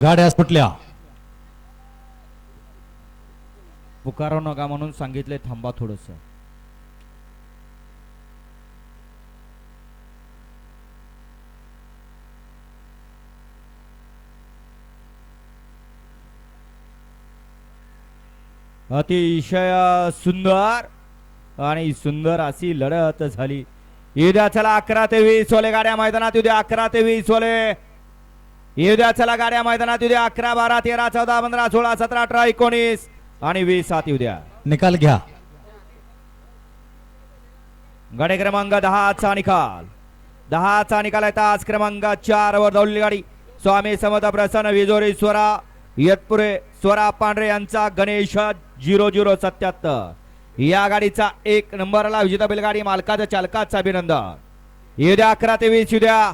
गाड्या सुटल्या. पुकारू नका म्हणून सांगितले थांबा थोडस. अतिशय सुंदर आणि सुंदर अशी लढत झाली. उद्या चला अकरा ते वीस वाले गाड्या मैदानात उद्या अकरा ते वीस वाले. उद्या चला गाड्या मैदानात उद्या अकरा बारा तेरा चौदा पंधरा सोळा सतरा अठरा एकोणीस आणि वीस सात उद्या निकाल घ्या. गाडी क्रमांक दहाचा निकाल. दहाचा निकाल आहे तास क्रमांक चार वर दौडली गाडी. स्वामी समर्थ प्रसन्न विजोरी स्वरा यतपुरे स्वरा पांढरे यांचा गणेश झिरो झिरो सत्याहत्तर. या गाडीचा एक नंबरला विजेता बैलगाडी मालकाचं चालकाचं अभिनंदन. उद्या अकरा ते वीस उद्या